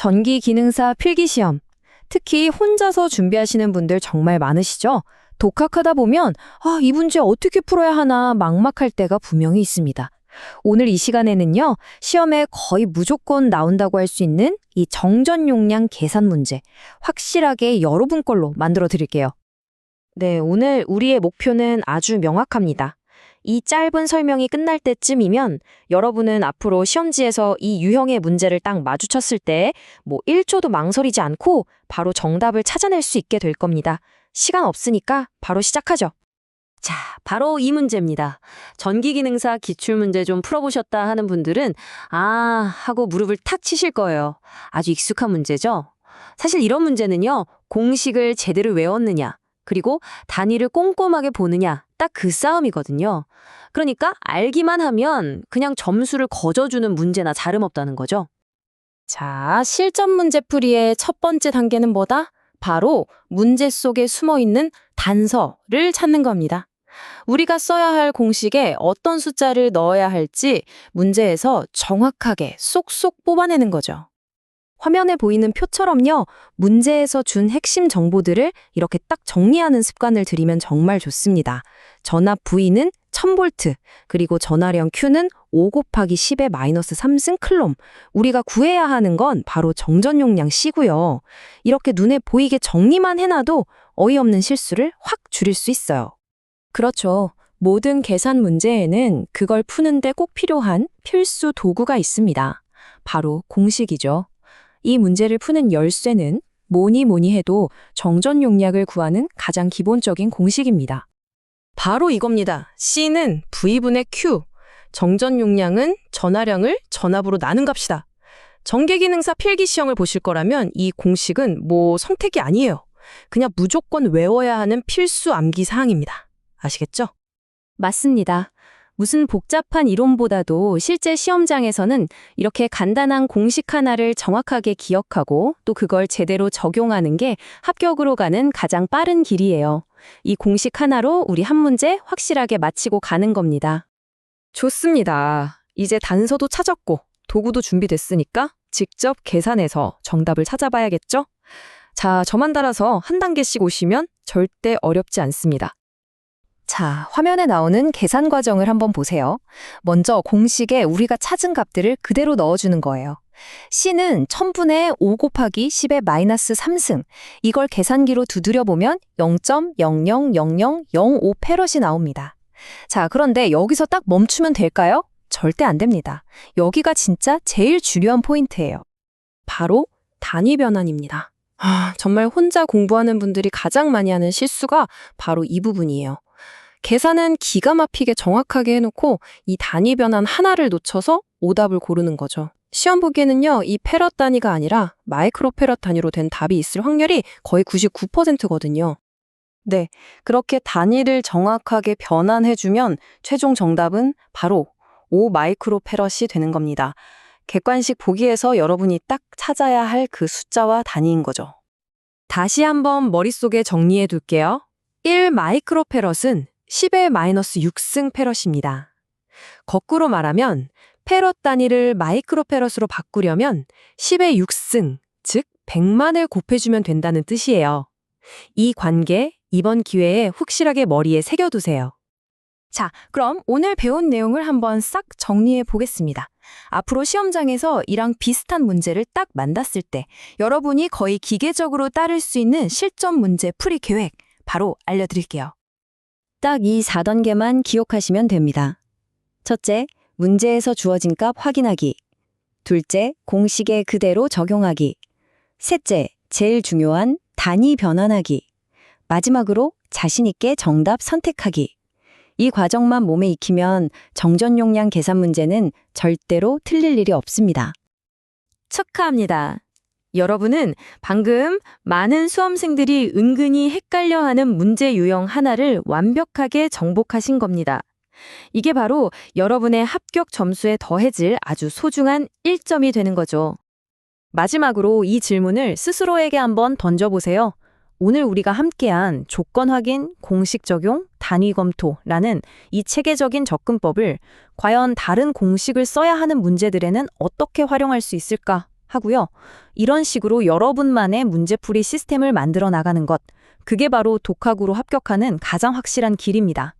전기 기능사 필기 시험. 특히 혼자서 준비하시는 분들 정말 많으시죠? 독학하다 보면, 아, 이 문제 어떻게 풀어야 하나 막막할 때가 분명히 있습니다. 오늘 이 시간에는요, 시험에 거의 무조건 나온다고 할 수 있는 이 정전 용량 계산 문제, 확실하게 여러분 걸로 만들어 드릴게요. 네, 오늘 우리의 목표는 아주 명확합니다. 이 짧은 설명이 끝날 때쯤이면 여러분은 앞으로 시험지에서 이 유형의 문제를 딱 마주쳤을 때 뭐 1초도 망설이지 않고 바로 정답을 찾아낼 수 있게 될 겁니다. 시간 없으니까 바로 시작하죠. 자, 바로 이 문제입니다. 전기기능사 기출문제 좀 풀어보셨다 하는 분들은 아 하고 무릎을 탁 치실 거예요. 아주 익숙한 문제죠? 사실 이런 문제는요. 공식을 제대로 외웠느냐 그리고 단위를 꼼꼼하게 보느냐 딱 그 싸움이거든요. 그러니까 알기만 하면 그냥 점수를 거저주는 문제나 다름없다는 거죠. 자, 실전 문제 풀이의 첫 번째 단계는 뭐다? 바로 문제 속에 숨어 있는 단서를 찾는 겁니다. 우리가 써야 할 공식에 어떤 숫자를 넣어야 할지 문제에서 정확하게 쏙쏙 뽑아내는 거죠. 화면에 보이는 표처럼요, 문제에서 준 핵심 정보들을 이렇게 딱 정리하는 습관을 들이면 정말 좋습니다. 전압 V는 1000V, 그리고 전화량 Q는 5 곱하기 10의 마이너스 3승 클롬. 우리가 구해야 하는 건 바로 정전 용량 C고요. 이렇게 눈에 보이게 정리만 해놔도 어이없는 실수를 확 줄일 수 있어요. 그렇죠. 모든 계산 문제에는 그걸 푸는데 꼭 필요한 필수 도구가 있습니다. 바로 공식이죠. 이 문제를 푸는 열쇠는 뭐니 뭐니 해도 정전 용량을 구하는 가장 기본적인 공식입니다. 바로 이겁니다. C는 V분의 Q. 정전 용량은 전하량을 전압으로 나눈 값이다. 전개기능사 필기 시험을 보실 거라면 이 공식은 뭐 성택이 아니에요. 그냥 무조건 외워야 하는 필수 암기 사항입니다. 아시겠죠? 맞습니다. 무슨 복잡한 이론보다도 실제 시험장에서는 이렇게 간단한 공식 하나를 정확하게 기억하고 또 그걸 제대로 적용하는 게 합격으로 가는 가장 빠른 길이에요. 이 공식 하나로 우리 한 문제 확실하게 마치고 가는 겁니다. 좋습니다. 이제 단서도 찾았고 도구도 준비됐으니까 직접 계산해서 정답을 찾아봐야겠죠? 자, 저만 따라서 한 단계씩 오시면 절대 어렵지 않습니다. 자, 화면에 나오는 계산 과정을 한번 보세요. 먼저 공식에 우리가 찾은 값들을 그대로 넣어주는 거예요. C는 1000분의 5 곱하기 10의 마이너스 3승. 이걸 계산기로 두드려 보면 0.000005 페럿이 나옵니다. 자, 그런데 여기서 딱 멈추면 될까요? 절대 안 됩니다. 여기가 진짜 제일 중요한 포인트예요. 바로 단위 변환입니다. 아, 정말 혼자 공부하는 분들이 가장 많이 하는 실수가 바로 이 부분이에요. 계산은 기가 막히게 정확하게 해놓고 이 단위 변환 하나를 놓쳐서 오답을 고르는 거죠. 시험 보기에는요, 이 페럿 단위가 아니라 마이크로 페럿 단위로 된 답이 있을 확률이 거의 99%거든요. 네, 그렇게 단위를 정확하게 변환해주면 최종 정답은 바로 5 마이크로 페럿이 되는 겁니다. 객관식 보기에서 여러분이 딱 찾아야 할 그 숫자와 단위인 거죠. 다시 한번 머릿속에 정리해 둘게요. 1 마이크로 페럿은 10의 마이너스 6승 페럿입니다. 거꾸로 말하면 페럿 단위를 마이크로 페럿으로 바꾸려면 10의 6승, 즉 100만을 곱해주면 된다는 뜻이에요. 이 관계 이번 기회에 확실하게 머리에 새겨두세요. 자, 그럼 오늘 배운 내용을 한번 싹 정리해 보겠습니다. 앞으로 시험장에서 이랑 비슷한 문제를 딱 만났을 때 여러분이 거의 기계적으로 따를 수 있는 실전 문제 풀이 계획 바로 알려드릴게요. 딱 이 4단계만 기억하시면 됩니다. 첫째, 문제에서 주어진 값 확인하기. 둘째, 공식에 그대로 적용하기. 셋째, 제일 중요한 단위 변환하기. 마지막으로 자신있게 정답 선택하기. 이 과정만 몸에 익히면 정전 용량 계산 문제는 절대로 틀릴 일이 없습니다. 축하합니다. 여러분은 방금 많은 수험생들이 은근히 헷갈려하는 문제 유형 하나를 완벽하게 정복하신 겁니다. 이게 바로 여러분의 합격 점수에 더해질 아주 소중한 1점이 되는 거죠. 마지막으로 이 질문을 스스로에게 한번 던져보세요. 오늘 우리가 함께한 조건 확인, 공식 적용, 단위 검토라는 이 체계적인 접근법을 과연 다른 공식을 써야 하는 문제들에는 어떻게 활용할 수 있을까 하고요. 이런 식으로 여러분만의 문제풀이 시스템을 만들어 나가는 것, 그게 바로 독학으로 합격하는 가장 확실한 길입니다.